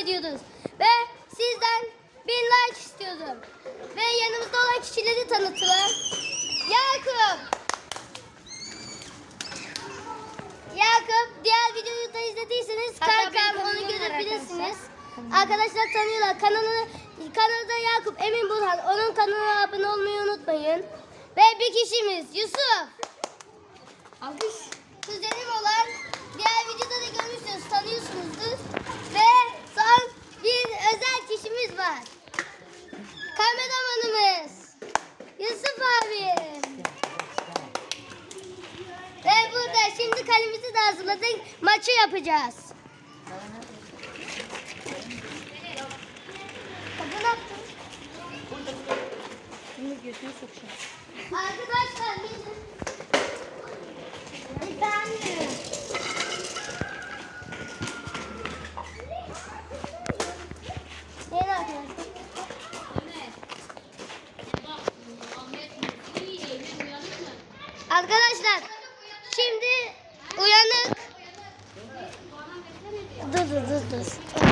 ediyoruz. Ve sizden bin like istiyorum. Ve yanımızda olan kişileri tanıtalım. Yakup. Yakup diğer videoyu da izlediyseniz kankam onu görebilirsiniz. arkadaşlar. Arkadaşlar tanıyorlar. Kanalı kanalda Yakup Emin Burhan. Onun kanalına abone olmayı unutmayın. Ve bir kişimiz Yusuf. Alkış. Kuzenim olan diğer videoda da görmüşsünüz, tanıyorsunuzdur. Ve son bir özel kişimiz var. Kameramanımız Yusuf abim. Ve burada şimdi kalemizi de hazırladık. Maçı yapacağız. Arkadaşlar biz... Ben de. Yeni arkadaşlar. Arkadaşlar şimdi uyanık. Dur dur dur dur.